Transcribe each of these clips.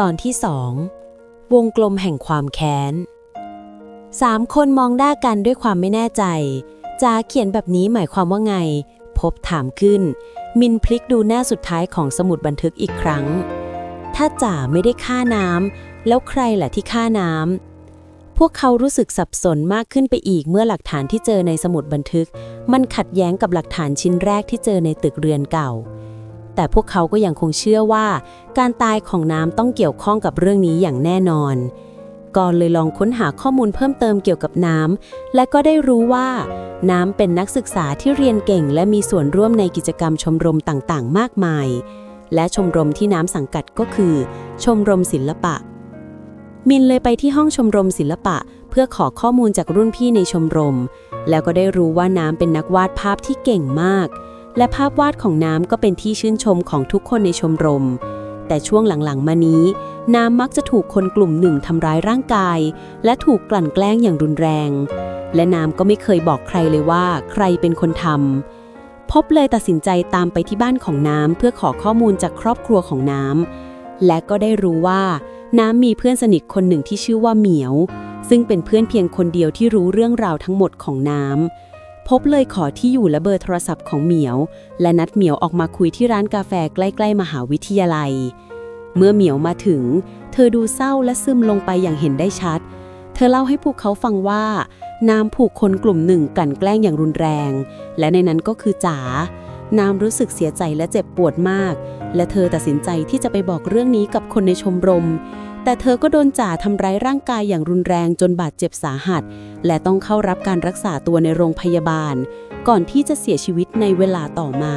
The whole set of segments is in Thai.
ตอนที่สองวงกลมแห่งความแค้นสามคนมองหน้ากันด้วยความไม่แน่ใจจ๋าเขียนแบบนี้หมายความว่าไง พบถามขึ้น มินพลิกดูหน้าสุดท้ายของสมุดบันทึกอีกครั้ง ถ้าจ๋าไม่ได้ฆ่าน้ำแล้วใครล่ะที่ฆ่าน้ำพวกเขารู้สึกสับสนมากขึ้นไปอีกเมื่อหลักฐานที่เจอในสมุดบันทึก มันขัดแย้งกับหลักฐานชิ้นแรกที่เจอในตึกเรือนเก่า แต่พวกเขาก็ยังคงเชื่อว่า การตายของน้ำต้องเกี่ยวข้องกับเรื่องนี้อย่างแน่นอน ก่อนเลยลองค้นหาข้อมูลเพิ่มเติมเกี่ยวกับน้ำ และก็ได้รู้ว่า น้ำเป็นนักศึกษาที่เรียนเก่ง และมีส่วนร่วมในกิจกรรมชมรมต่างๆ มากมาย และชมรมที่น้ำสังกัดก็คือ ชมรมศิลปะ มินเลยไปที่ห้องชมรมศิลปะ เพื่อขอข้อมูลจากรุ่นพี่ในชมรม แล้วก็ได้รู้ว่าน้ำเป็นนักวาดภาพที่เก่งมาก และภาพวาดของน้ำก็เป็นที่ชื่นชมของทุกคนในชมรม แต่ช่วงหลังๆ มานี้ น้ำมักจะถูกคนกลุ่มหนึ่งทำร้ายร่างกาย และถูกกลั่นแกล้งอย่างรุนแรง และน้ำก็ไม่เคยบอกใครเลยว่าใครเป็นคนทำพบเลยตัดสินใจตามไปที่บ้านของน้ำเพื่อขอข้อมูลจากครอบครัวของน้ำและก็ได้รู้ว่า น้ำมีเพื่อนสนิทคนหนึ่งที่ชื่อว่าเหมียว ซึ่งเป็นเพื่อนเพียงคนเดียวที่รู้เรื่องราวทั้งหมดของน้ำ พบเลยขอที่อยู่และเบอร์โทรศัพท์ของเหมียว และนัดเหมียวออกมาคุยที่ร้านกาแฟใกล้ๆมหาวิทยาลัย เมื่อเหมียวมาถึง เธอดูเศร้าและซึมลงไปอย่างเห็นได้ชัด เธอเล่าให้พวกเขาฟังว่า น้ำผูกคนกลุ่มหนึ่งกลั่นแกล้งอย่างรุนแรง และในนั้นก็คือจ๋าน้ำรู้สึกเสียใจและเจ็บปวดมาก และเธอตัดสินใจที่จะไปบอกเรื่องนี้กับคนในชมรม แต่เธอก็โดนจ่าทำร้ายร่างกายอย่างรุนแรงจนบาดเจ็บสาหัส และต้องเข้ารับการรักษาตัวในโรงพยาบาล ก่อนที่จะเสียชีวิตในเวลาต่อมา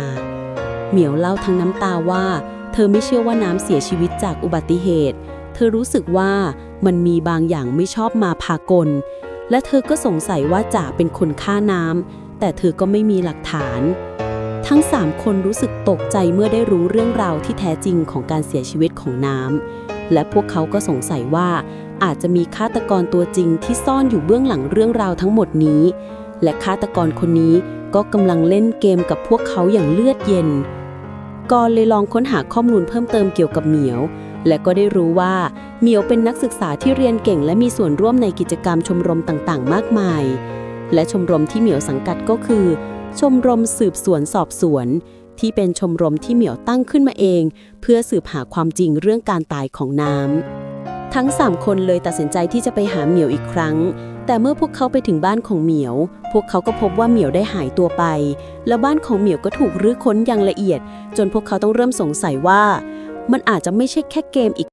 เหมียวเล่าทั้งน้ำตาว่า เธอไม่เชื่อว่าน้ำเสียชีวิตจากอุบัติเหตุ เธอรู้สึกว่ามันมีบางอย่างไม่ชอบมาพากล และเธอก็สงสัยว่าจ่าเป็นคนฆ่าน้ำแต่เธอก็ไม่มีหลักฐาน ทั้งสามคนรู้สึกตกใจเมื่อได้รู้เรื่องราวที่แท้จริงของการเสียชีวิตของน้ำ และพวกเขาก็สงสัยว่า อาจจะมีฆาตกรตัวจริงที่ซ่อนอยู่เบื้องหลังเรื่องราวทั้งหมดนี้ และฆาตกรคนนี้ก็กำลังเล่นเกมกับพวกเขาอย่างเลือดเย็นกอนเลยลองค้นหาข้อมูลเพิ่มเติมเกี่ยวกับเหมียว และก็ได้รู้ว่าเหมียวเป็นนักศึกษาที่เรียนเก่ง และมีส่วนร่วมในกิจกรรมชมรมต่างๆ มากมาย และชมรมที่เหมียวสังกัดก็คือ ชมรมสืบสวนสอบสวน ที่เป็นชมรมที่เหมียวตั้งขึ้นมาเอง เพื่อสืบหาความจริงเรื่องการตายของน้ำทั้ง 3 คนเลยตัดสินใจที่จะไปหาเหมียวอีกครั้ง แต่เมื่อพวกเขาไปถึงบ้านของเหมียว พวกเขาก็พบว่าเหมียวได้หายตัวไป แล้วบ้านของเหมียวก็ถูกรื้อค้นอย่างละเอียด จนพวกเขาต้องเริ่มสงสัยว่า มันอาจจะไม่ใช่แค่เกมอีก